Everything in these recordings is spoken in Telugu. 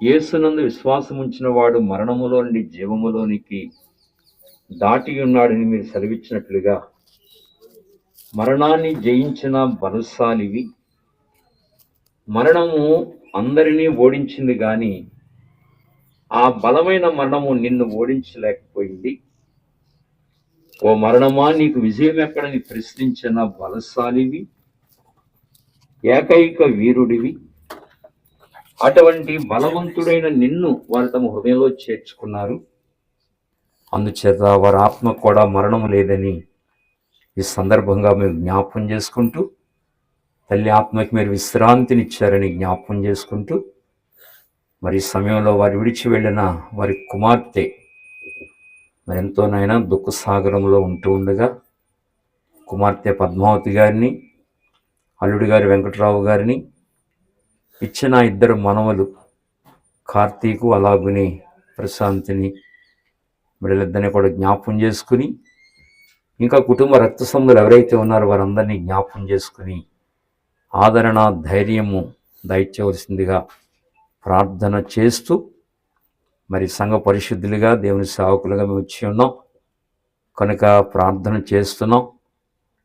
యేసునందు విశ్వాసం ఉంచిన వాడు మరణములో నుండి జీవములోనికి దాటి ఉన్నాడని మీరు సెలవిచ్చినట్లుగా మరణాన్ని జయించిన బలశాలివి మరణము అందరినీ ఓడించింది కానీ ఆ బలమైన మరణము నిన్ను ఓడించలేకపోయింది. ఓ మరణమా నీకు విజయం ఎక్కడని ప్రశ్నించిన బలశాలివి ఏకైక వీరుడివి. అటువంటి బలవంతుడైన నిన్ను వారు తమ హృదయంలో చేర్చుకున్నారు. అందుచేత వారి ఆత్మ కూడా మరణం లేదని ఈ సందర్భంగా మీరు జ్ఞాపకం చేసుకుంటూ తల్లి ఆత్మకి మీరు విశ్రాంతినిచ్చారని జ్ఞాపకం చేసుకుంటూ మరి ఈ సమయంలో వారు విడిచి వెళ్ళిన వారి కుమార్తె మరి ఎంతోనైనా దుఃఖ సాగరంలో ఉంటూ ఉండగా కుమార్తె పద్మావతి గారిని అల్లుడి గారి వెంకటరావు గారిని ఇచ్చిన ఇద్దరు మనవలు కార్తీకు అలాగుని ప్రశాంతిని వీళ్ళిద్దరిని కూడా జ్ఞాపం చేసుకుని ఇంకా కుటుంబ రక్త సంబంధులు ఎవరైతే ఉన్నారో వారందరినీ జ్ఞాపం చేసుకుని ఆదరణ ధైర్యము దయచేవలసిందిగా ప్రార్థన చేస్తూ మరి సంఘ పరిశుద్ధులుగా దేవుని సేవకులుగా మేము వచ్చి ఉన్నాం. కనుక ప్రార్థన చేస్తున్నాం.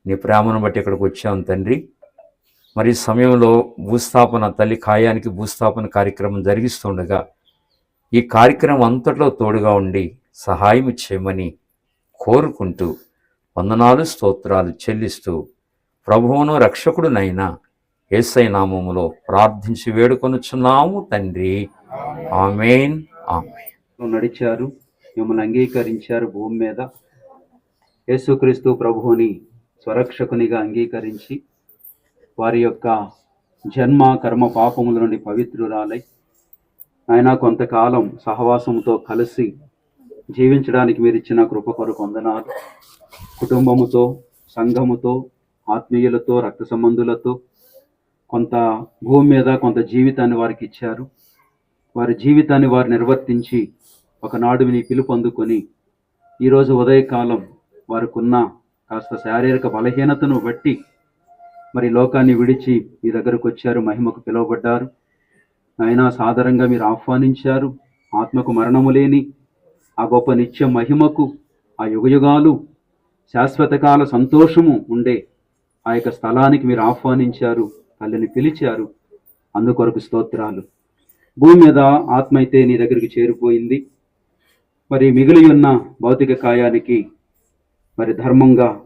నీ ప్రేమను బట్టి ఇక్కడికి వచ్చాం తండ్రి. మరి సమయంలో భూస్థాపన తల్లి కాయానికి భూస్థాపన కార్యక్రమం జరిగిస్తుండగా ఈ కార్యక్రమం అంతట్లో తోడుగా ఉండి సహాయం చేయమని కోరుకుంటూ వందనాలు స్తోత్రాలు చెల్లిస్తూ ప్రభువును రక్షకుడునైనా ఏసై నామములో ప్రార్థించి వేడుకొనుచున్నాము తండ్రి. ఆమెన్. ఆమెన్. నడిచారు మిమ్మల్ని అంగీకరించారు భూమి మీద. యేసుక్రీస్తు ప్రభువుని స్వరక్షకునిగా అంగీకరించి వారి యొక్క జన్మ కర్మ పాపముల నుండి పవిత్రురాలై ఆయన కొంతకాలం సహవాసంతో కలిసి జీవించడానికి మీరు ఇచ్చిన కృప కొరకు వందనాలు. కుటుంబముతో సంఘముతో ఆత్మీయులతో రక్త సంబంధులతో కొంత భూమి మీద కొంత జీవితాన్ని వారికి ఇచ్చారు. వారి జీవితాన్ని వారు నిర్వర్తించి ఒకనాడు నీ పిలుపు అందుకొని ఈరోజు ఉదయకాలం వారికున్న కాస్త శారీరక బలహీనతను బట్టి మరి లోకాన్ని విడిచి మీ దగ్గరకు వచ్చారు మహిమకు పిలువబడ్డారు. ఆయన సాధారణంగా మీరు ఆహ్వానించారు ఆత్మకు మరణము లేని ఆ గొప్ప నిత్య మహిమకు ఆ యుగయుగాలు శాశ్వతకాల సంతోషము ఉండే ఆ యొక్క స్థలానికి మీరు ఆహ్వానించారు తల్లిని పిలిచారు. అందుకొరకు స్తోత్రాలు. భూమి మీద ఆత్మ అయితే నీ దగ్గరికి చేరిపోయింది. మరి మిగిలి ఉన్న భౌతిక కాయానికి మరి ధర్మంగా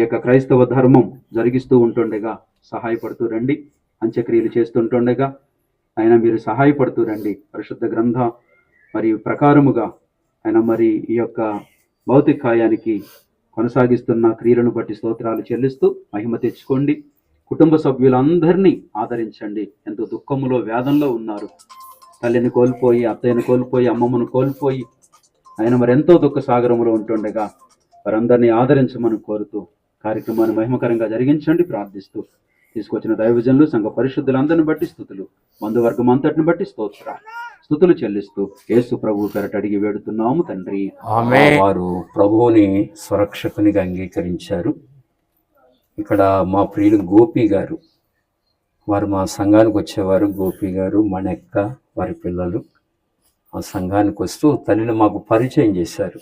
యొక్క క్రైస్తవ ధర్మం జరిగిస్తూ ఉంటుండగా సహాయపడుతూ రండి. అంత్యక్రియలు చేస్తుంటుండగా ఆయన మీరు సహాయపడుతూ రండి. పరిశుద్ధ గ్రంథ మరి ప్రకారముగా ఆయన మరి ఈ యొక్క భౌతికాయానికి కొనసాగిస్తున్న క్రియలను బట్టి స్తోత్రాలు చెల్లిస్తూ మహిమ తెచ్చుకోండి. కుటుంబ సభ్యులందరినీ ఆదరించండి. ఎంతో దుఃఖములో వేదంలో ఉన్నారు. తల్లిని కోల్పోయి అత్తయ్యను కోల్పోయి అమ్మమ్మను కోల్పోయి ఆయన మరి ఎంతో దుఃఖ సాగరంలో ఉంటుండగా వారందరినీ ఆదరించమని కోరుతూ కార్యక్రమాన్ని మహిమకరంగా జరిగించండి. ప్రార్థిస్తూ తీసుకొచ్చిన దైవజనులు సంఘ పరిశుద్ధులందరిని బట్టి స్థుతులు. బంధువర్గం అంతటిని బట్టి స్తోత్ర స్థుతులు చెల్లిస్తూ యేసు ప్రభు పెరట అడిగి వేడుతున్నాము తండ్రి. ఆమె వారు ప్రభువుని స్వరక్షకునిగా అంగీకరించారు. ఇక్కడ మా ప్రియులు గోపి గారు. వారు మా సంఘానికి వచ్చేవారు గోపి గారు మణెక్క వారి పిల్లలు. ఆ సంఘానికి వస్తూ తల్లిని మాకు పరిచయం చేశారు.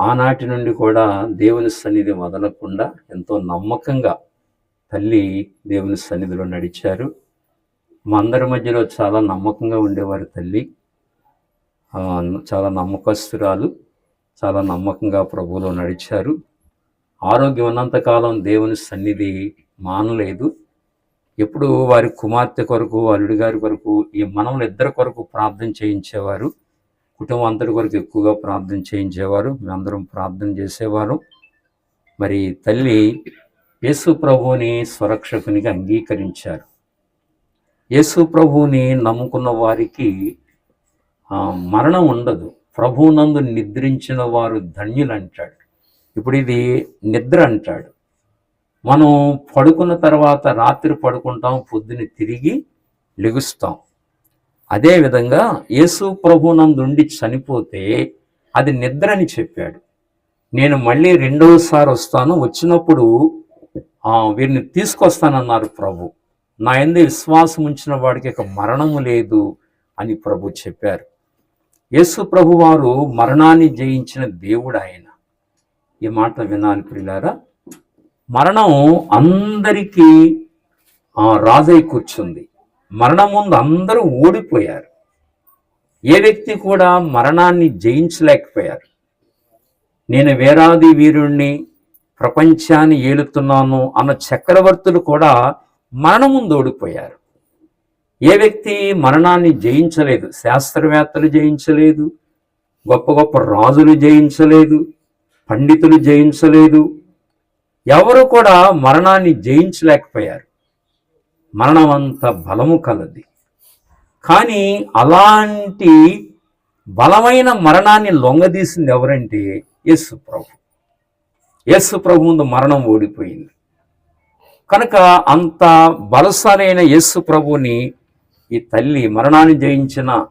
ఆనాటి నుండి కూడా దేవుని సన్నిధి వదలకుండా ఎంతో నమ్మకంగా తల్లి దేవుని సన్నిధిలో నడిచారు. మా అందరి మధ్యలో చాలా నమ్మకంగా ఉండేవారు తల్లి. చాలా నమ్మకస్తురాలు చాలా నమ్మకంగా ప్రభువులో నడిచారు. ఆరోగ్యం ఉన్నంతకాలం దేవుని సన్నిధి మానలేదు. ఎప్పుడు వారి కుమార్తె కొరకు అల్లుడి గారి కొరకు ఈ మనములు ఇద్దరి కొరకు ప్రార్థన చేయించేవారు. కుటుంబం అంతటి కొరకు ఎక్కువగా ప్రార్థన చేయించేవారు. మేమందరం ప్రార్థన చేసేవారు. మరి తల్లి యేసు ప్రభువుని స్వరక్షకునిగా అంగీకరించారు. యేసు ప్రభువుని నమ్ముకున్న వారికి మరణం ఉండదు. ప్రభువునందు నిద్రించిన వారు ధన్యులు అంటాడు ఇప్పుడు ఇది నిద్ర అంటాడు. మనం పడుకున్న తర్వాత రాత్రి పడుకుంటాం పొద్దున తిరిగి లెగుస్తాం. అదేవిధంగా యేసు ప్రభునందుండి చనిపోతే అది నిద్ర అని చెప్పాడు. నేను మళ్ళీ రెండవసారి వస్తాను. వచ్చినప్పుడు వీరిని తీసుకొస్తానన్నారు ప్రభు. నా ఎందు విశ్వాసం ఉంచిన వాడికి ఇక మరణము లేదు అని ప్రభు చెప్పారు. యేసు ప్రభు వారు మరణాన్ని జయించిన దేవుడు ఆయన. ఈ మాట వినాలి పిల్లారా మరణం అందరికీ రాజై కూర్చుంది. మరణం ముందు అందరూ ఓడిపోయారు. ఏ వ్యక్తి కూడా మరణాన్ని జయించలేకపోయారు. నేను వేరాది వీరుణ్ణి ప్రపంచాన్ని ఏలుతున్నాను అన్న చక్రవర్తులు కూడా మరణం ముందు ఓడిపోయారు. ఏ వ్యక్తి మరణాన్ని జయించలేదు శాస్త్రవేత్తలు జయించలేదు గొప్ప గొప్ప రాజులు జయించలేదు పండితులు జయించలేదు ఎవరు కూడా మరణాన్ని జయించలేకపోయారు. మరణం అంత బలము కలది. కానీ అలాంటి బలమైన మరణాన్ని లొంగదీసింది ఎవరంటే యేసు ప్రభు. యేసు ప్రభు ముందు మరణం ఓడిపోయింది. కనుక అంత బలశాలైన యేసు ప్రభుని ఈ తల్లి మరణాన్ని జయించిన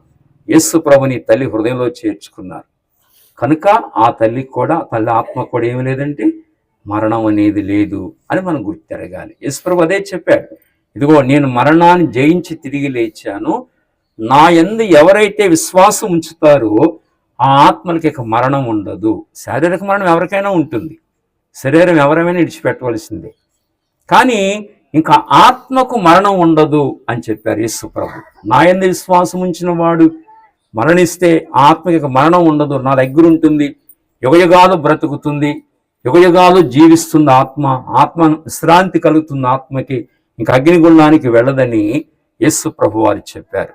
యేసు ప్రభుని తల్లి హృదయంలో చేర్చుకున్నారు. కనుక ఆ తల్లికి కూడా తల్లి ఆత్మ కూడా ఏమి లేదంటే మరణం అనేది లేదు అని మనం గుర్తెరగాలి. యేసు ప్రభు అదే చెప్పాడు. ఇదిగో నేను మరణాన్ని జయించి తిరిగి లేచాను. నా ఎందు ఎవరైతే విశ్వాసం ఉంచుతారో ఆ ఆత్మలకి ఇక మరణం ఉండదు. శారీరక మరణం ఎవరికైనా ఉంటుంది. శరీరం ఎవరైనా విడిచిపెట్టవలసిందే. కానీ ఇంకా ఆత్మకు మరణం ఉండదు అని చెప్పారు యేసు ప్రభు. నా ఎందు విశ్వాసం ఉంచిన వాడు మరణిస్తే ఆత్మకి మరణం ఉండదు. నా దగ్గర ఉంటుంది. యుగయుగాలు బ్రతుకుతుంది. యుగయుగాలు జీవిస్తుంది ఆత్మ. ఆత్మ విశ్రాంతి కలుగుతుంది ఆత్మకి. ఇంకా అగ్నిగుండానికి వెళ్ళదని యేసు ప్రభు వారు చెప్పారు.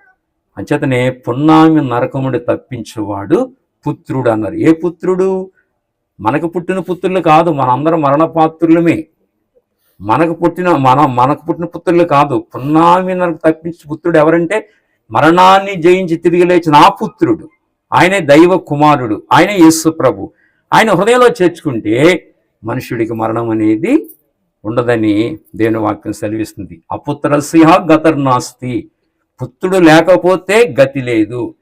అంచేతనే పున్నామి నరకముడి తప్పించేవాడు పుత్రుడు అన్నారు. ఏ పుత్రుడు? మనకు పుట్టిన పుత్రులు కాదు మనందరం మరణపాత్రులమే. మనకు పుట్టిన మన మనకు పుట్టిన పుత్రులు కాదు. పున్నామి నరకు తప్పించి పుత్రుడు ఎవరంటే మరణాన్ని జయించి తిరిగి లేచిన ఆ పుత్రుడు. ఆయనే దైవ కుమారుడు. ఆయనే యేసు ప్రభు. ఆయన హృదయంలో చేర్చుకుంటే మనుషుడికి మరణం అనేది ఉండదని దేవుని వాక్యం సెలవిస్తుంది. అపుత్రస్య గతర్నాస్తి పుత్రుడు లేకపోతే గతి లేదు.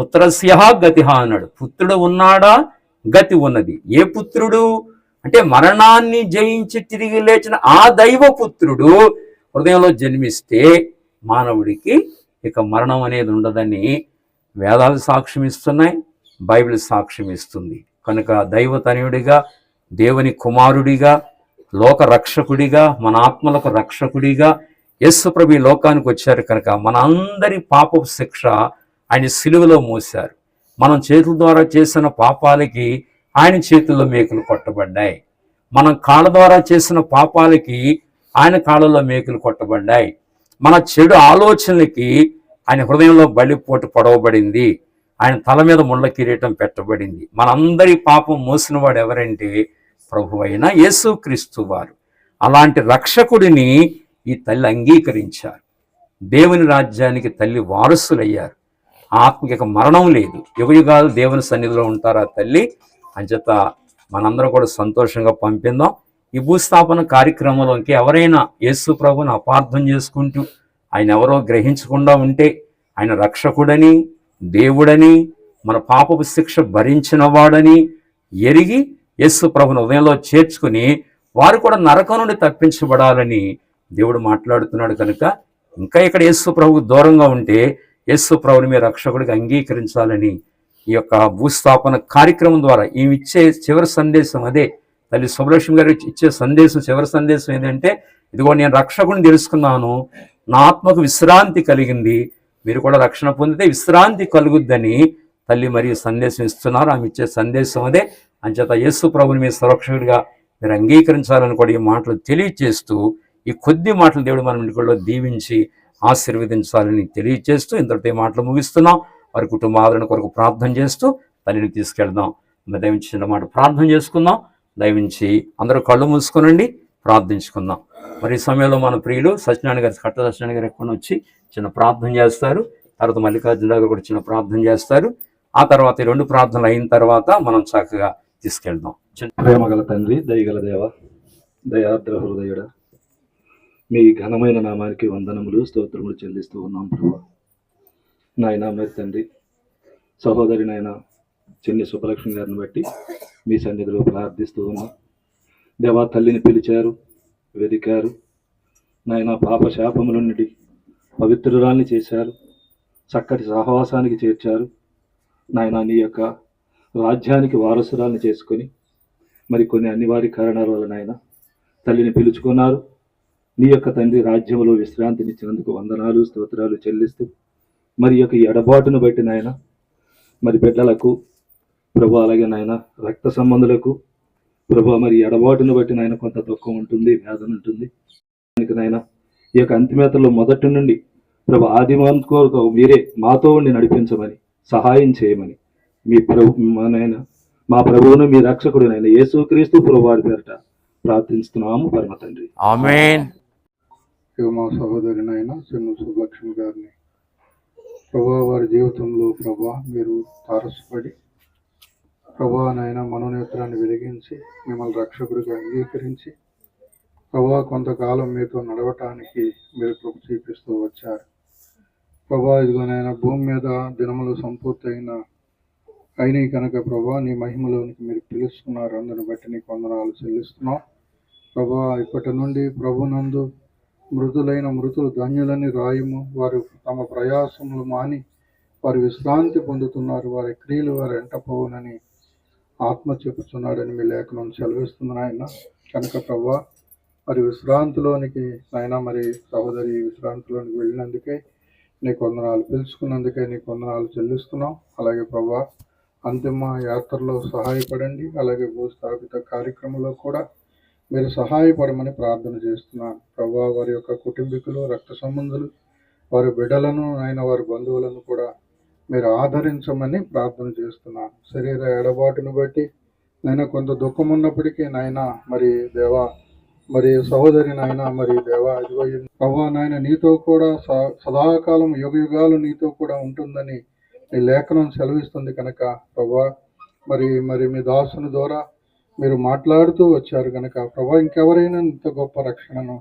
పుత్రస్య గతిహ అన్నాడు. పుత్రుడు ఉన్నాడా? గతి ఉన్నది. ఏ పుత్రుడు? అంటే మరణాన్ని జయించి తిరిగి లేచిన ఆ దైవ పుత్రుడు హృదయంలో జన్మిస్తే మానవుడికి ఇక మరణం అనేది ఉండదని వేదాలు సాక్ష్యం ఇస్తున్నాయి బైబిల్ సాక్ష్యం ఇస్తుంది. కనుక దైవతనయుడిగా దేవుని కుమారుడిగా లోక రక్షకుడిగా మన ఆత్మలకు రక్షకుడిగా యేసుప్రభు ఈ లోకానికి వచ్చారు కనుక మన అందరి పాప శిక్ష ఆయన సిలువలో మోశారు. మనం చేతుల ద్వారా చేసిన పాపాలకి ఆయన చేతుల్లో మేకులు కొట్టబడ్డాయి. మనం కాళ్ళ ద్వారా చేసిన పాపాలకి ఆయన కాళ్ళలో మేకులు కొట్టబడ్డాయి. మన చెడు ఆలోచనలకి ఆయన హృదయంలో బలిపోటు పొడవబడింది. ఆయన తల మీద ముళ్ళ కిరీటం పెట్టబడింది. మనందరి పాపం మోసిన వాడు ఎవరంటే ప్రభు అయిన యేసుక్రీస్తు వారు. అలాంటి రక్షకుడిని ఈ తల్లి అంగీకరించారు. దేవుని రాజ్యానికి తల్లి వారసులయ్యారు. ఆత్మిక మరణం లేదు. యుగయుగాలు దేవుని సన్నిధిలో ఉంటారు ఆ తల్లి? అంచేత మనందరం కూడా సంతోషంగా పంపిందాం ఈ భూస్థాపన కార్యక్రమంలోకి ఎవరైనా యేసు ప్రభుని అపార్థం చేసుకుంటూ ఆయన ఎవరో గ్రహించకుండా ఉంటే ఆయన రక్షకుడని దేవుడని మన పాపపు శిక్ష భరించినవాడని ఎరిగి యేసు ప్రభుని ఉదయంలో చేర్చుకుని వారు కూడా నరకం నుండి తప్పించబడాలని దేవుడు మాట్లాడుతున్నాడు కనుక ఇంకా ఇక్కడ యేసు ప్రభుకు దూరంగా ఉంటే యేసు ప్రభుని మీ రక్షకుడికి అంగీకరించాలని ఈ యొక్క భూస్థాపన కార్యక్రమం ద్వారా ఈమె ఇచ్చే చివరి సందేశం అదే. తల్లి సుబ్బలక్ష్మి గారు ఇచ్చే సందేశం చివరి సందేశం ఏంటంటే ఇదిగో నేను రక్షకుని తెలుసుకున్నాను నా ఆత్మకు విశ్రాంతి కలిగింది మీరు కూడా రక్షణ పొందితే విశ్రాంతి కలుగుద్దని తల్లి మరియు సందేశం ఇస్తున్నారు. ఆమె ఇచ్చే సందేశం అదే. అంచేత యేసు ప్రభుని మీ సురక్షకుడిగా మీరు అంగీకరించాలని కూడా ఈ మాటలు తెలియచేస్తూ ఈ కొద్ది మాటలు దేవుడు మన ఇంటిలో దీవించి ఆశీర్వదించాలని తెలియచేస్తూ ఇంతటి మాటలు ముగిస్తున్నాం. వారి కుటుంబ ఆదరణ కొరకు ప్రార్థన చేస్తూ తల్లిని తీసుకెళ్దాం. దయవించి చిన్న మాట ప్రార్థన చేసుకుందాం. దయవించి అందరూ కళ్ళు మూసుకునండి ప్రార్థించుకుందాం. మరి ఈ సమయంలో మన ప్రియులు సత్యనారాయణ గారు కట్ట సత్యనారాయణ గారు ఎక్కువ వచ్చి చిన్న ప్రార్థన చేస్తారు. తర్వాత మల్లికార్జున గారు కూడా చిన్న ప్రార్థన చేస్తారు. ఆ తర్వాత ఈ రెండు ప్రార్థనలు అయిన తర్వాత మనం చక్కగా తీసుకెళ్దాం. ప్రేమగల తండ్రి దయగల దేవ దయాద్ర హృదయుడ మీ ఘనమైన నామానికి వందనములు స్తోత్రములు చెల్లిస్తూ ఉన్నాం ప్రభా. నాయన మరి తండ్రి సహోదరి నాయన చిన్ని సుబ్బలక్ష్మి గారిని బట్టి మీ సన్నిధిలో ప్రార్థిస్తూ ఉన్నాం. దేవా తల్లిని పిలిచారు వెదికారు. నాయన పాప శాపముల నుండి పవిత్రురాల్ని చేశారు. చక్కటి సహవాసానికి చేర్చారు. నాయన నీ యొక్క రాజ్యానికి వారసురాల్ని చేసుకొని మరి కొన్ని అనివార్య కారణాల వలన నాయన తల్లిని పిలుచుకున్నారు. నీ యొక్క తండ్రి రాజ్యంలో విశ్రాంతినిచ్చినందుకు వందనాలు స్తోత్రాలు చెల్లిస్తూ మరి యొక్క ఎడబాటును బట్టి నాయన మరి బిడ్డలకు ప్రభు అలాగే నాయన రక్త సంబంధులకు ప్రభు మరి ఎడబాటును బట్టి నాయన కొంత దుఃఖం ఉంటుంది వేదన ఉంటుంది. దానికి నాయన ఈ యొక్క అంతిమేతలో మొదటి నుండి ప్రభు ఆదిమాన్ కోరుకు మీరే మాతో ఉండి నడిపించమని సహాయం చేయమని మీ ప్రభు మా నాయన మా ప్రభువును మీ రక్షకుడు నాయన యేసుక్రీస్తు ప్రభు వారి పేరట ప్రార్థిస్తున్నాము పరమ తండ్రి. మా సహోదరినైనా చిన్న సులక్ష్మి గారిని. ప్రభా వారి జీవితంలో ప్రభా మీరు తారసపడి ప్రభా నాయన మనోనేత్రాన్ని వెలిగించి మిమ్మల్ని రక్షకుడిగా అంగీకరించి ప్రభా కొంతకాలం మీతో నడవటానికి మీరు కృప చూపిస్తూ వచ్చారు. ప్రభా ఇదిగోనైనా భూమి మీద దినములు సంపూర్తయిన అయినాయి కనుక ప్రభా నీ మహిమలోనికి మీరు పిలుస్తున్నారు. అందరిని బట్టి నీకు వందనాలు చెల్లిస్తున్నాం. ప్రభా ఇప్పటి నుండి ప్రభునందు మృదులైన మృతులు ధన్యులని రాయము. వారు తమ ప్రయాసములు మాని వారు విశ్రాంతి పొందుతున్నారు. వారి క్రియలు వారు ఎంటపోవునని ఆత్మ చెప్పుతున్నాడని మీ లేఖనం సెలవిస్తుంది ఆయన కనుక ప్రభా మరి విశ్రాంతిలోనికి నాయన మరి సహోదరి విశ్రాంతిలోనికి వెళ్ళినందుకే నీకు వందనాలు పిలుచుకున్నందుకే నీకు వందనాలు చెల్లిస్తున్నాం. అలాగే ప్రభా అంతిమ యాత్రలో సహాయపడండి. అలాగే భూస్థాపిత కార్యక్రమంలో కూడా మీరు సహాయపడమని ప్రార్థన చేస్తున్నాను. ప్రభా వారి యొక్క కుటుంబీకులు రక్త సంబంధులు వారి బిడ్డలను ఆయన వారి బంధువులను కూడా మీరు ఆదరించమని ప్రార్థన చేస్తున్నాను. శరీర ఎడబాటును బట్టి నాయన కొంత దుఃఖం ఉన్నప్పటికీ నాయన మరి దేవా మరి సహోదరి నాయన మరి దేవా ఇదిగో ప్రభా నాయన నీతో కూడా సదాకాలం యుగ యుగాలు నీతో కూడా ఉంటుందని ఈ లేఖనం సెలవిస్తుంది కనుక ప్రభా. మరి మరి మీ దాసుని ద్వారా మీరు మాట్లాడుతూ వచ్చారు కనుక ప్రభా ఇంకెవరైనా ఇంత గొప్ప రక్షణను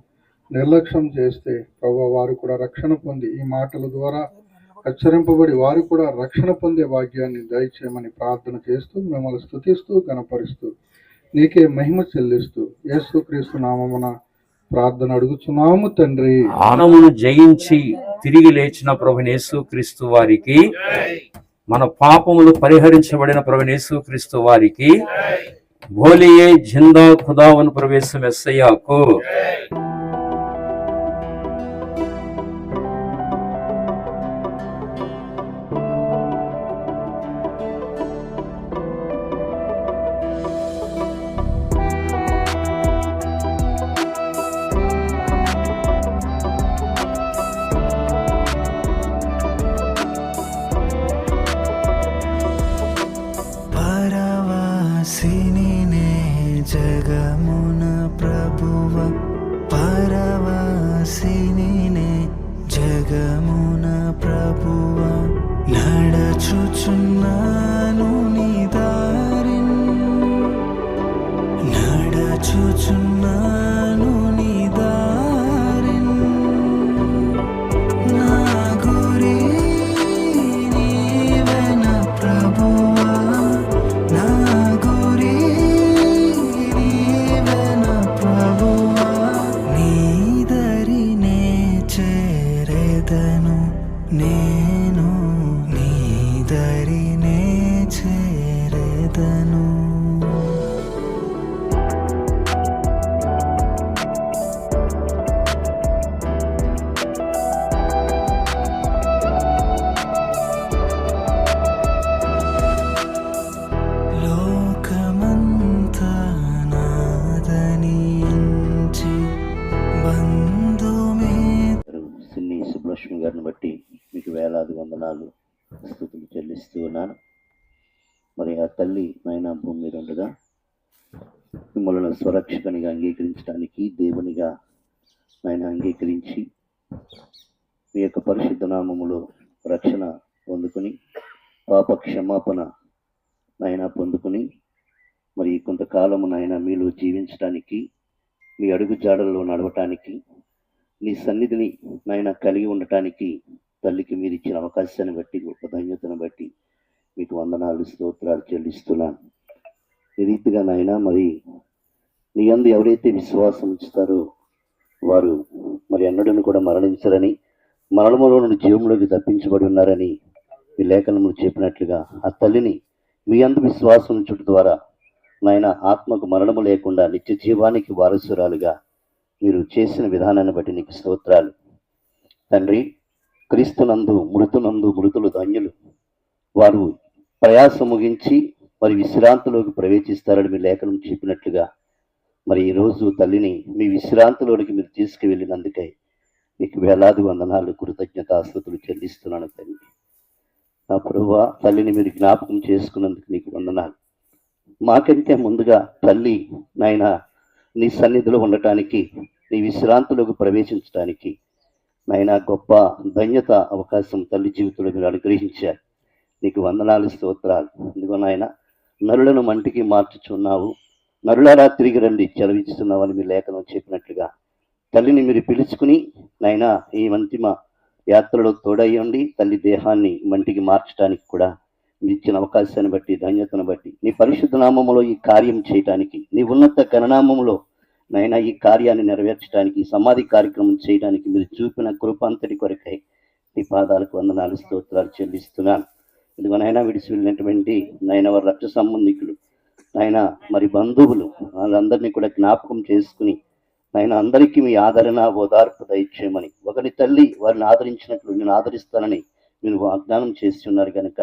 నిర్లక్ష్యం చేస్తే ప్రభా వారు కూడా రక్షణ పొంది ఈ మాటల ద్వారా హెచ్చరింపబడి వారు కూడా రక్షణ పొందే భాగ్యాన్ని దయచేయమని ప్రార్థన చేస్తూ మిమ్మల్ని స్థుతిస్తూ గణపరుస్తూ నీకే మహిమ చెల్లిస్తూ యేసుక్రీస్తు నామమున ప్రార్థన అడుగుతున్నాము తండ్రి. ఆనమును జయించి తిరిగి లేచిన ప్రభునేసు క్రీస్తు వారికి మన పాపములు పరిహరించబడిన ప్రభునేసు క్రీస్తు వారికి భోలియే జిందా ఖుదావన్ ప్రవేశం ఎస్సయ్యాకు. 你。కొంతకాలము నాయన మీలో జీవించడానికి మీ అడుగు జాడల్లో నడవటానికి నీ సన్నిధిని నాయన కలిగి ఉండటానికి తల్లికి మీరు ఇచ్చిన అవకాశాన్ని బట్టి గొప్ప ధన్యతను బట్టి మీకు వందనాలు స్తోత్రాలు చెల్లిస్తున్నాను. ఈ రీతిగా నాయన మరి నీ అందు ఎవరైతే విశ్వాసం ఉంచుతారో వారు మరి ఎన్నడను కూడా మరణించరని మరణములో నుండి జీవంలోకి తప్పించబడి ఉన్నారని మీ లేఖనములు చెప్పినట్లుగా ఆ తల్లిని మీ అందు విశ్వాసం ఉంచుట ద్వారా నాయన ఆత్మకు మరణము లేకుండా నిత్య జీవానికి వారసురాలుగా మీరు చేసిన విధానాన్ని బట్టి నీకు స్తోత్రాలు. తండ్రి క్రీస్తునందు మృతునందు మృతులు ధన్యులు. వారు ప్రయాసం ముగించి మరి విశ్రాంతిలోకి ప్రవేశిస్తారని మీ లేఖనం చెప్పినట్లుగా మరి ఈరోజు తల్లిని మీ విశ్రాంతిలోనికి మీరు తీసుకువెళ్ళినందుకై మీకు వేలాది వందనాలు కృతజ్ఞతాస్తుతులు చెల్లిస్తున్నాను తండ్రి. నా ప్రభు తల్లిని మీరు జ్ఞాపకం చేసుకున్నందుకు నీకు వందనాలు. మాకంటే ముందుగా తల్లి నాయన నీ సన్నిధిలో ఉండటానికి నీ విశ్రాంతిలోకి ప్రవేశించడానికి నాయన గొప్ప ధన్యత అవకాశం తల్లి జీవితంలో మీరు అనుగ్రహించారు. నీకు వందనాలు స్తోత్రాలు. ఇదిగో నాయన నరులను మంటికి మార్చుచున్నావు. నరులారా తిరిగి రండి. చెలవిస్తున్నావని మీ లేఖనం చెప్పినట్లుగా. తల్లిని మీరు పిలుచుకుని నాయన ఈ అంతిమ యాత్రలో తోడయ్యండి తల్లి దేహాన్ని మంటికి మార్చడానికి కూడా ఇచ్చిన అవకాశాన్ని బట్టి ధన్యతను బట్టి నీ పరిశుద్ధ నామములో ఈ కార్యం చేయటానికి నీ ఉన్నత గణనామములో నైనా ఈ కార్యాన్ని నెరవేర్చడానికి ఈ సమాధి కార్యక్రమం చేయడానికి మీరు చూపిన కృపాంతటి కొరకై నీ పాదాలకు వందనాలు స్తోత్రాలు చెల్లిస్తున్నాను. ఇదిగో నాయన విడిచి వెళ్ళినటువంటి నాయన వారి రక్త సంబంధికులు నాయన మరి బంధువులు వాళ్ళందరినీ కూడా జ్ఞాపకం చేసుకుని నాయన అందరికీ మీ ఆదరణ ఓదార్పు దయచేయమని ఒకరి తల్లి వారిని ఆదరించినట్లు నేను ఆదరిస్తానని మీరు వాగ్దానం చేసి ఉన్నారు కనుక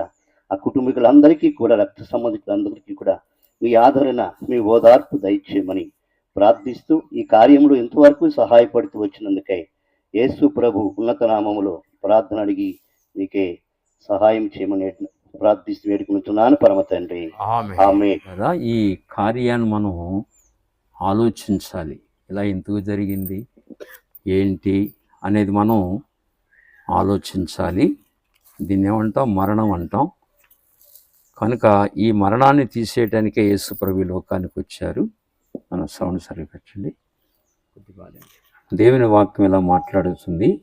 ఆ కుటుంబీకులందరికీ కూడా రక్త సంబంధికులందరికీ కూడా మీ ఆదరణ మీ ఓదార్పు దయచేయమని ప్రార్థిస్తూ ఈ కార్యంలో ఎంతవరకు సహాయపడుతూ వచ్చినందుకై యేసు ప్రభు ఉన్నత నామములో ప్రార్థన అడిగి మీకే సహాయం చేయమని ప్రార్థిస్తూ వేడుకుంటున్నాను పరమ తండ్రి. ఈ కార్యాన్ని మనం ఆలోచించాలి. ఇలా ఎందుకు జరిగింది? ఏంటి అనేది మనం ఆలోచించాలి. దీన్ని ఏమంటాం? మరణం అంటాం. కనుక ఈ మరణాన్ని తీసేయడానికే యేసు ప్రభు లోకానికి వచ్చారు. మన సౌండ్ సరిగ్గా పెట్టండి. దేవుని వాక్యం ఇలా మాట్లాడుతుంది.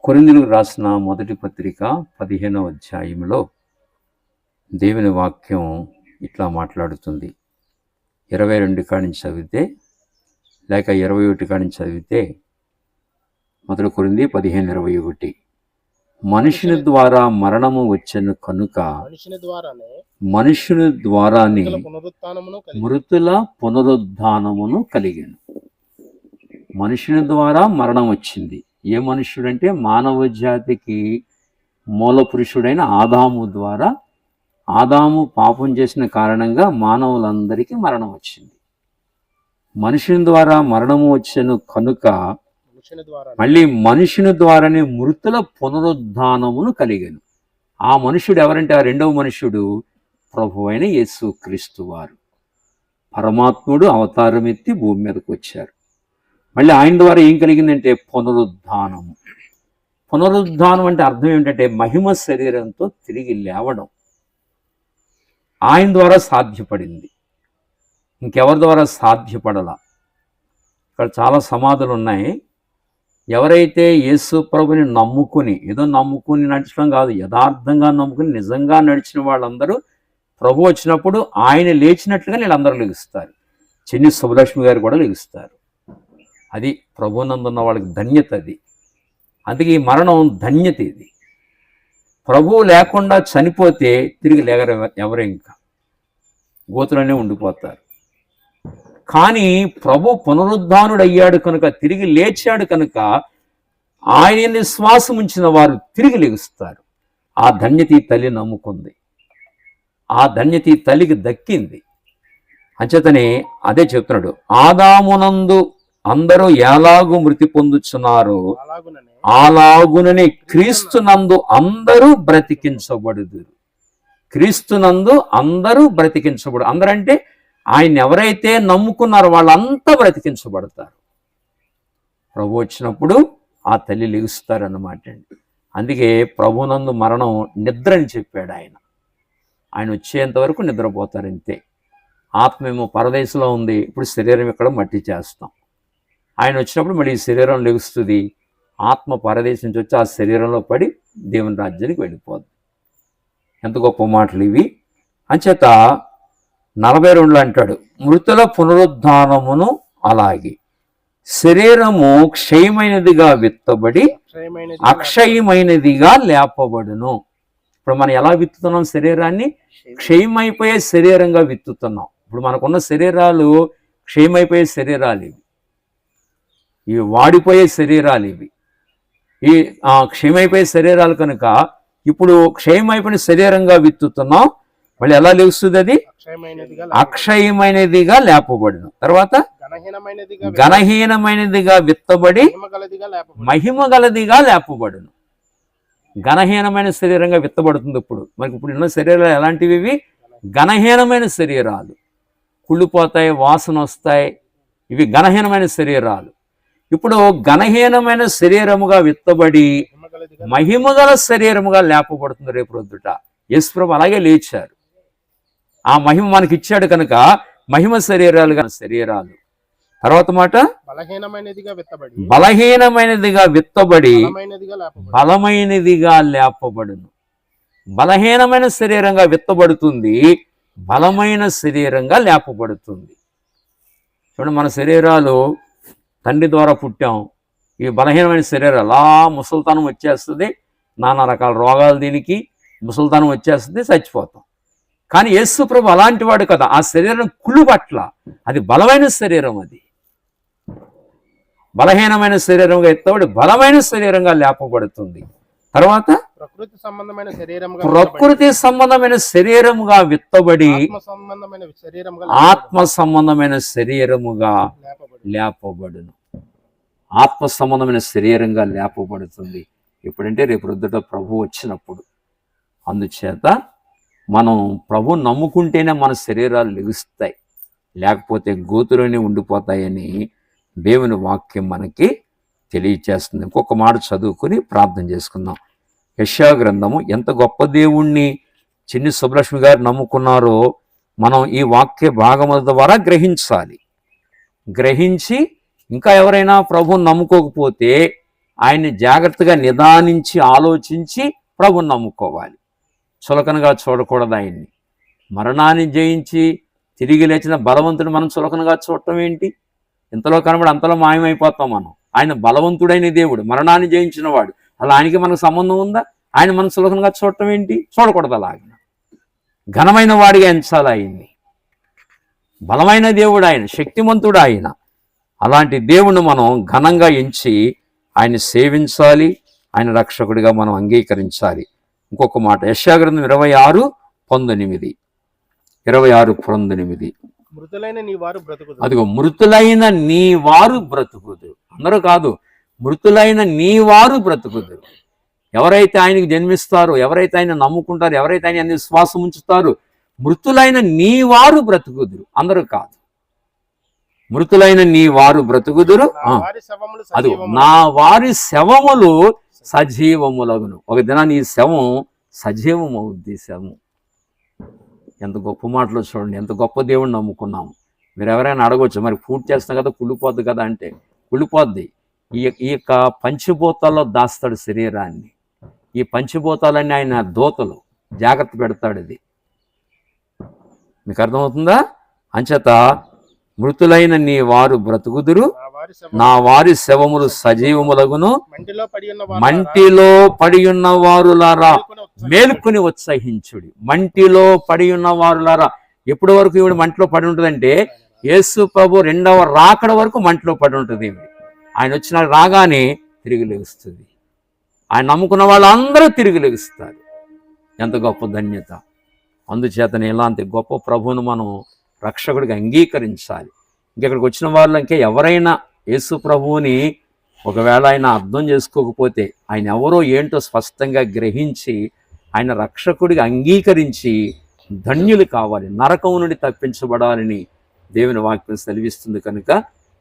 కొరిందులకు రాసిన మొదటి పత్రిక పదిహేనవ అధ్యాయంలో దేవుని వాక్యం ఇట్లా మాట్లాడుతుంది. ఇరవై రెండు కాడి నుంచి చదివితే లేక ఇరవై ఒకటి కాడి నుంచి చదివితే మొదలు కొరింది పదిహేను ఇరవై ఒకటి. మనుషుని ద్వారా మరణము వచ్చను కనుక మనుషుని ద్వారానే మనుషుని ద్వారాని మృతుల పునరుద్ధానమును కలిగాను. మనుషుని ద్వారా మరణం వచ్చింది. ఏ మనుష్యుడంటే మానవ జాతికి మూల పురుషుడైన ఆదాము ద్వారా ఆదాము పాపం చేసిన కారణంగా మానవులందరికీ మరణం వచ్చింది. మనుషుని ద్వారా మరణము వచ్చను కనుక ద్వారా మళ్ళీ మనుషుని ద్వారానే మృతుల పునరుద్ధానమును కలిగాను. ఆ మనుషుడు ఎవరంటే? ఆ రెండవ మనుషుడు ప్రభు అయిన యేసు క్రీస్తు వారు. పరమాత్ముడు అవతారం ఎత్తి భూమి మీదకి వచ్చారు. మళ్ళీ ఆయన ద్వారా ఏం కలిగిందంటే? పునరుద్ధానము పునరుద్ధానం అంటే అర్థం ఏంటంటే మహిమ శరీరంతో తిరిగి లేవడం. ఆయన ద్వారా సాధ్యపడింది. ఇంకెవరి ద్వారా సాధ్యపడలా? ఇక్కడ చాలా సమాధులు ఉన్నాయి ఎవరైతే యేసు ప్రభుని నమ్ముకుని ఏదో నమ్ముకుని నడిచడం కాదు యథార్థంగా నమ్ముకుని నిజంగా నడిచిన వాళ్ళందరూ ప్రభు వచ్చినప్పుడు ఆయన లేచినట్లుగా వీళ్ళందరూ లెగుస్తారు. చిన్ని సుబ్బలక్ష్మి గారు కూడా లెగుస్తారు. అది ప్రభునందున్న వాళ్ళకి ధన్యత అది. అందుకే ఈ మరణం ధన్యత ఇది. ప్రభువు లేకుండా చనిపోతే తిరిగి లేగరు ఎవరు ఇంకా? గోతులనే ఉండిపోతారు. కానీ ప్రభు పునరుద్ధానుడు అయ్యాడు కనుక తిరిగి లేచాడు కనుక ఆయన శ్వాసం ఉంచిన వారు తిరిగి లెగుస్తారు. ఆ ధన్యత తల్లి నమ్ముకుంది. ఆ ధన్యత తల్లికి దక్కింది. అంచేతనే అదే చెప్తున్నాడు ఆదామునందు అందరూ ఎలాగూ మృతి పొందుచున్నారు? అలాగుననే. అలాగుననే క్రీస్తునందు అందరూ బ్రతికించబడుదురు. క్రీస్తునందు అందరూ బ్రతికించబడు అందరంటే ఆయన ఎవరైతే నమ్ముకున్నారో వాళ్ళంతా బ్రతికించబడతారు. ప్రభు వచ్చినప్పుడు ఆ తల్లి లెగుస్తారన్నమాట అండి. అందుకే ప్రభునందు మరణం నిద్ర అని చెప్పాడు ఆయన. ఆయన వచ్చేంత వరకు నిద్రపోతారు అంతే ఆత్మేమో పరదేశంలో ఉంది ఇప్పుడు శరీరం ఇక్కడ మట్టి చేస్తాం. ఆయన వచ్చినప్పుడు మళ్ళీ ఈ శరీరం లెగుస్తుంది. ఆత్మ పరదేశం నుంచి వచ్చి ఆ శరీరంలో పడి దేవుని రాజ్యానికి వెళ్ళిపోద్ది. ఎంత గొప్ప మాటలు ఇవి. అంచేత నలభై రెండులో అంటాడు. మృతుల పునరుద్ధానమును అలాగే. శరీరము క్షయమైనదిగా విత్తబడి అక్షయమైనది అక్షయమైనదిగా లేపబడును. ఇప్పుడు మనం ఎలా విత్తుతున్నాం శరీరాన్ని? క్షయమైపోయే శరీరంగా విత్తుతున్నాం. ఇప్పుడు మనకున్న శరీరాలు క్షయమైపోయే శరీరాలు ఇవి. ఇవి వాడిపోయే శరీరాలు ఇవి. ఈ ఆ, క్షయమైపోయే శరీరాలు కనుక ఇప్పుడు క్షయమైపోయిన శరీరంగా విత్తుతున్నాం. మళ్ళీ ఎలా లేస్తుంది అది? అక్షయమైనదిగా లేపబడును. తర్వాత ఘనహీనమైనదిగా విత్తబడి మహిమ గలదిగా లేపబడును. ఘనహీనమైన శరీరంగా విత్తబడుతుంది ఇప్పుడు. మనకి ఇప్పుడు ఉన్న శరీరాలు ఎలాంటివి ఇవి? ఘనహీనమైన శరీరాలు. కుళ్ళిపోతాయి వాసన వస్తాయి. ఇవి ఘనహీనమైన శరీరాలు. ఇప్పుడు ఘనహీనమైన శరీరముగా విత్తబడి మహిమగల శరీరముగా లేపబడుతుంది రేపు రొద్దుట. యేసుప్రభు అలాగే లేచారు. ఆ మహిమ మనకి ఇచ్చాడు కనుక మహిమ శరీరాలుగా శరీరాలు. తర్వాత మాట? బలహీనమైనదిగా విత్తబడి బలహీనమైనదిగా విత్తబడి బలమైనదిగా లేపబడి బలమైనదిగా లేపబడును. బలహీనమైన శరీరంగా విత్తబడుతుంది బలమైన శరీరంగా లేపబడుతుంది. చూడండి మన శరీరాలు తండ్రి ద్వారా పుట్టాం. ఈ బలహీనమైన శరీరం అలా ముసల్తనం వచ్చేస్తుంది నానా రకాల రోగాలు దీనికి ముసల్తనం వచ్చేస్తుంది చచ్చిపోతాం. కానీ యేసు ప్రభు అలాంటి వాడు కదా. ఆ శరీరం కుళ్ళు పట్ల. అది బలమైన శరీరం అది. బలహీనమైన శరీరంగా ఎత్తబడి బలమైన శరీరంగా లేపబడుతుంది. తర్వాత ప్రకృతి సంబంధమైన శరీరంగా ప్రకృతి సంబంధమైన శరీరముగా విత్తబడి ఆత్మ సంబంధమైన శరీరంగా ఆత్మ సంబంధమైన శరీరముగా లేపబడి లేపబడును. ఆత్మ సంబంధమైన శరీరంగా లేపబడుతుంది. ఎప్పుడంటే రేపు రుద్దట ప్రభు వచ్చినప్పుడు. అందుచేత మనం ప్రభు నమ్ముకుంటేనే మన శరీరాలు లెగుస్తాయి. లేకపోతే గోతులోనే ఉండిపోతాయని దేవుని వాక్యం మనకి తెలియచేస్తుంది. ఇంకొక మాట చదువుకుని ప్రార్థన చేసుకుందాం. యశా గ్రంథము ఎంత గొప్ప దేవుణ్ణి చిన్ని సుబ్బలక్ష్మి గారు నమ్ముకున్నారో మనం ఈ వాక్య భాగముల ద్వారా గ్రహించాలి. గ్రహించి ఇంకా ఎవరైనా ప్రభుని నమ్ముకోకపోతే ఆయన్ని జాగ్రత్తగా నిదానించి ఆలోచించి ప్రభుని నమ్ముకోవాలి. చులకనగా చూడకూడదు ఆయన్ని. మరణాన్ని జయించి తిరిగి లేచిన బలవంతుడు మనం చులకనగా చూడటం ఏంటి? ఇంతలో కనబడి అంతలో మాయమైపోతాం మనం. ఆయన బలవంతుడైన దేవుడు మరణాన్ని జయించిన వాడు అలా ఆయనకి మనకు సంబంధం ఉందా? ఆయన మనం చులకనగా చూడటం ఏంటి? చూడకూడదు అలాగే. ఘనమైన వాడిగా ఎంచాలి ఆయన్ని. బలమైన దేవుడు ఆయన శక్తిమంతుడు ఆయన. అలాంటి దేవుణ్ణి మనం ఘనంగా ఎంచి ఆయన సేవించాలి ఆయన రక్షకుడిగా మనం అంగీకరించాలి. ఇంకొక మాట యశాగ్రంథం ఇరవై ఆరు పంతొమ్మిది. ఇరవై ఆరు పంతొమ్మిది. మృతులైన నీ వారు బ్రతుకుదు అదిగో మృతులైన నీ వారు బ్రతుకుదురు. అందరూ కాదు మృతులైన నీ వారు బ్రతుకుదురు. ఎవరైతే ఆయనకి జన్మిస్తారో ఎవరైతే ఆయన నమ్ముకుంటారో ఎవరైతే ఆయన విశ్వాసం ఉంచుతారో మృతులైన నీ వారు బ్రతుకుదురు. అందరూ కాదు. మృతులైన నీ వారు బ్రతుకుదురు. అది. నా వారి శవములు సజీవములగును. ఒక దినాన్ని ఈ శవం సజీవం అవుద్ది శవం. ఎంత గొప్ప మాటలు చూడండి ఎంత గొప్ప దేవుణ్ణి నమ్ముకున్నాము మీరు ఎవరైనా అడగవచ్చు మరి పూర్తి చేస్తాం కదా కుళ్ళిపోద్ది కదా అంటే కుళ్ళిపోద్ది. ఈ ఈ యొక్క పంచభూతాల్లో దాస్తాడు శరీరాన్ని. ఈ పంచభూతాలన్నీ ఆయన దోతలు జాగ్రత్త పెడతాడు ఇది. మీకు అర్థమవుతుందా? అంచేత మృతులైన నీ వారు బ్రతుకుదురు. నా వారి శవములు సజీవములగును. మంటిలో పడి ఉన్న వారు మంటిలో పడి ఉన్న వారులారా. మేలుకొని ఉత్సాహం- మేలుకొని ఉత్సహించుడి. మంటిలో పడి ఉన్న వారులారా. ఎప్పటి వరకు ఈవిడ మంటిలో పడి ఉంటుందంటే యేసు ప్రభు రెండవ రాకడ వరకు మంటిలో పడి ఉంటుంది ఈవిడ. ఆయన వచ్చిన రాగానే తిరిగి లెగుస్తుంది ఆయన నమ్ముకున్న వాళ్ళందరూ తిరిగి లెగుస్తారు ఎంత గొప్ప ధన్యత. అందుచేతనే ఇలాంటి గొప్ప ప్రభువును మనం రక్షకుడిగా అంగీకరించాలి. ఇంకెక్కడికి వచ్చిన వాళ్ళు ఇంకా ఎవరైనా యేసు ప్రభువుని ఒకవేళ ఆయన అర్థం చేసుకోకపోతే ఆయన ఎవరో ఏంటో స్పష్టంగా గ్రహించి ఆయన రక్షకుడిగా అంగీకరించి ధన్యులు కావాలి నరకం నుండి తప్పించబడాలని దేవుని వాక్యం సెలవిస్తుంది కనుక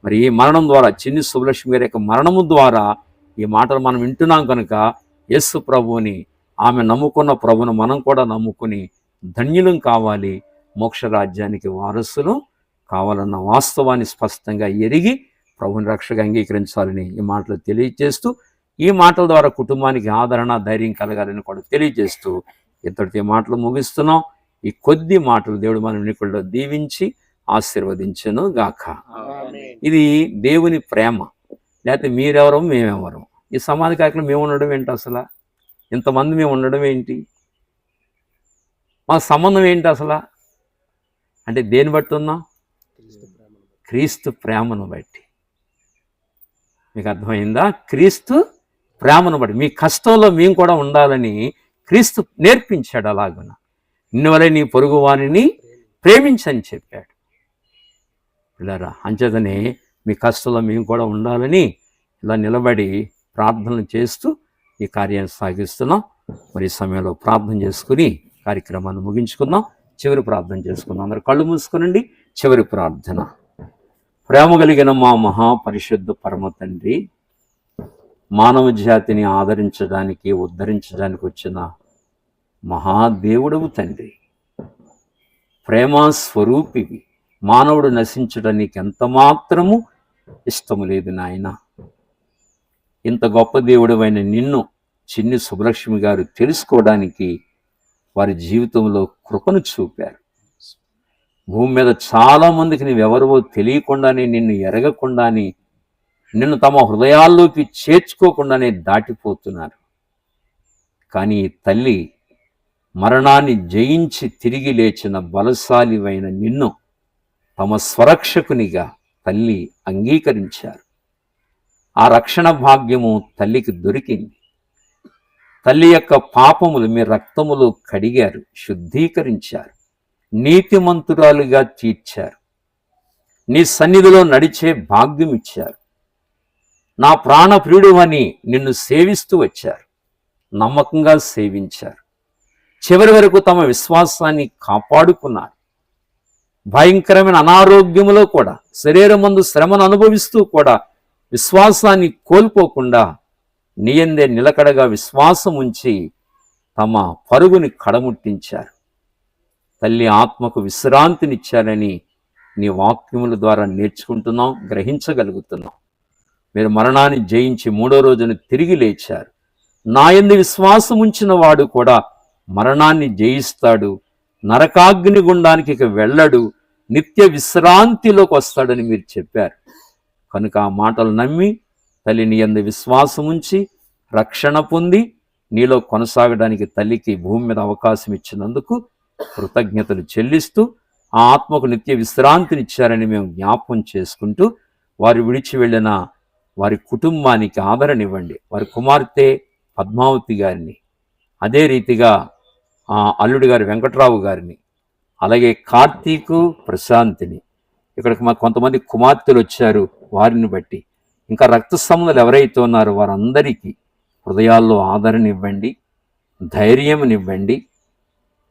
మరి ఈ మరణం ద్వారా చిన్ని సుబ్బలక్ష్మి గారి యొక్క మరణము ద్వారా ఈ మాటలు మనం వింటున్నాం కనుక యేసు ప్రభువుని ఆమె నమ్ముకున్న ప్రభును మనం కూడా నమ్ముకుని ధన్యులం కావాలి మోక్ష రాజ్యానికి వారసులు కావాలన్న వాస్తవాన్ని స్పష్టంగా ఎరిగి ప్రభుని రక్షగా అంగీకరించాలని ఈ మాటలు తెలియజేస్తూ ఈ మాటల ద్వారా కుటుంబానికి ఆదరణ ధైర్యం కలగాలని కూడా తెలియజేస్తూ ఈ మాటలు ముగిస్తున్నాం. ఈ కొద్ది మాటలు దేవుడు మన వినికుల్లో దీవించి ఆశీర్వదించును గాక. ఇది దేవుని ప్రేమ. లేకపోతే మీరెవరో మేమెవరం. ఈ సమాధి కార్యక్రమం మేము ఉండడం ఏంటి అసలు? ఇంతమంది మేము ఉండడం ఏంటి? మా సంబంధం ఏంటి అసలు? అంటే దేని బట్టి ఉన్నాం క్రీస్తు ప్రేమను బట్టి. మీకు అర్థమైందా? క్రీస్తు ప్రేమను బట్టి. మీ కష్టంలో మేము కూడా ఉండాలని క్రీస్తు నేర్పించాడు అలాగున. నిన్నవలే నీ పొరుగు వారిని ప్రేమించని చెప్పాడు. పిల్లరా అంచేతనే మీ కష్టంలో మేము కూడా ఉండాలని ఇలా నిలబడి ప్రార్థనలు చేస్తూ ఈ కార్యాన్ని సాగిస్తున్నాం. మరి సమయంలో ప్రార్థన చేసుకుని కార్యక్రమాన్ని ముగించుకుందాం. చివరి ప్రార్థన చేసుకుందాం. అందరు కళ్ళు మూసుకునండి. చివరి ప్రార్థన. ప్రేమ కలిగిన మా మహాపరిశుద్ధ పరమ తండ్రి మానవ జాతిని ఆదరించడానికి ఉద్ధరించడానికి వచ్చిన మహాదేవుడవు తండ్రి. ప్రేమ స్వరూపివి మానవుడు నశించడానికి ఎంత మాత్రము ఇష్టము లేదు నాయన. ఇంత గొప్ప దేవుడమైన నిన్ను చిన్ని సుబ్బలక్ష్మి గారు తెలుసుకోవడానికి వారి జీవితంలో కృపను చూపారు. భూమి మీద చాలా మందికి తెలియకుండానే నిన్ను ఎరగకుండానే నిన్ను తమ హృదయాల్లోకి చేర్చుకోకుండానే దాటిపోతున్నారు. కానీ తల్లి మరణాన్ని జయించి తిరిగి లేచిన బలశాలివైన నిన్ను తమ స్వరక్షకునిగా తల్లి అంగీకరించారు. ఆ రక్షణ భాగ్యము తల్లికి దొరికింది. తల్లి యొక్క పాపములు మీ రక్తములు కడిగారు శుద్ధీకరించారు నీతిమంతురాలుగా తీర్చారు. నీ సన్నిధిలో నడిచే భాగ్యం ఇచ్చారు నా ప్రాణప్రియుడు అని నిన్ను సేవిస్తూ వచ్చారు. నమ్మకంగా సేవించారు. చివరి వరకు తమ విశ్వాసాన్ని కాపాడుకున్నారు. భయంకరమైన అనారోగ్యములో కూడా శరీరమందు శ్రమను అనుభవిస్తూ కూడా విశ్వాసాన్ని కోల్పోకుండా నీయందే నిలకడగా విశ్వాసం ఉంచి తమ పరుగుని కడముట్టించారు. తల్లి ఆత్మకు విశ్రాంతినిచ్చారని నీ వాక్యముల ద్వారా నేర్చుకుంటున్నాం గ్రహించగలుగుతున్నాం. మీరు మరణాన్ని జయించి మూడో రోజున తిరిగి లేచారు. నా విశ్వాసం ఉంచిన వాడు కూడా మరణాన్ని జయిస్తాడు నరకాగ్ని గుండానికి ఇక వెళ్ళడు నిత్య విశ్రాంతిలోకి వస్తాడని మీరు చెప్పారు. కనుక ఆ మాటలు నమ్మి తల్లిని ఎందు విశ్వాసం ఉంచి రక్షణ పొంది నీలో కొనసాగడానికి తల్లికి భూమి మీద అవకాశం ఇచ్చినందుకు కృతజ్ఞతలు చెల్లిస్తూ ఆ ఆత్మకు నిత్య విశ్రాంతినిచ్చారని మేము జ్ఞాపకం చేసుకుంటూ వారు విడిచి వెళ్ళిన వారి కుటుంబానికి ఆదరణ ఇవ్వండి వారి కుమార్తె పద్మావతి గారిని అదే రీతిగా ఆ అల్లుడి గారి వెంకట్రావు గారిని అలాగే కార్తీకు ప్రశాంతిని. ఇక్కడికి మా కొంతమంది కుమార్తెలు వచ్చారు వారిని బట్టి. ఇంకా రక్త సంబంధాలు ఎవరైతే ఉన్నారో వారందరికీ హృదయాల్లో ఆదరణ ఇవ్వండి ధైర్యమునివ్వండి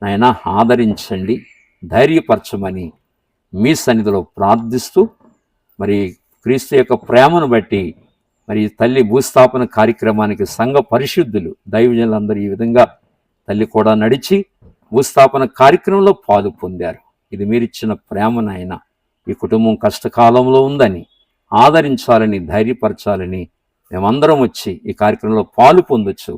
నాయన ఆదరించండి ధైర్యపరచమని మీ సన్నిధిలో ప్రార్థిస్తూ మరి క్రీస్తు యొక్క ప్రేమను బట్టి మరి తల్లి భూస్థాపన కార్యక్రమానికి సంఘ పరిశుద్ధులు దైవజనులందరూ ఈ విధంగా తల్లి కూడా నడిచి భూస్థాపన కార్యక్రమంలో పాలు పొందారు. ఇది మీరిచ్చిన ప్రేమ నాయన. ఈ కుటుంబం కష్టకాలంలో ఉందని ఆదరించాలని ధైర్యపరచాలని మేమందరం వచ్చి ఈ కార్యక్రమంలో పాలు పొందొచ్చు.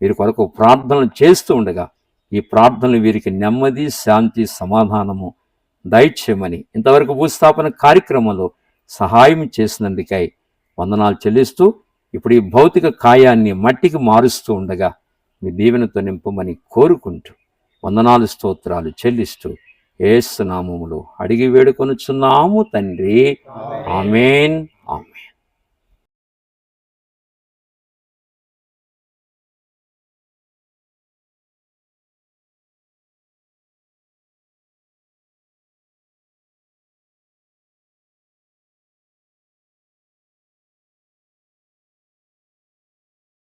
వీరి కొరకు ప్రార్థనలు చేస్తూ ఉండగా ఈ ప్రార్థనలు వీరికి నెమ్మది శాంతి సమాధానము దయచేయమని ఇంతవరకు భూస్థాపన కార్యక్రమంలో సహాయం చేసినందుకై వందనాలు చెల్లిస్తూ ఇప్పుడు ఈ భౌతిక కాయాన్ని మట్టికి మారుస్తూ ఉండగా మీ దీవెనతో నింపమని కోరుకుంటూ వందనాలు స్తోత్రాలు చెల్లిస్తూ ఏసునామములో అడిగి వేడుకొనుచున్నాము తండ్రి. ఆమెన్. ఆమెన్.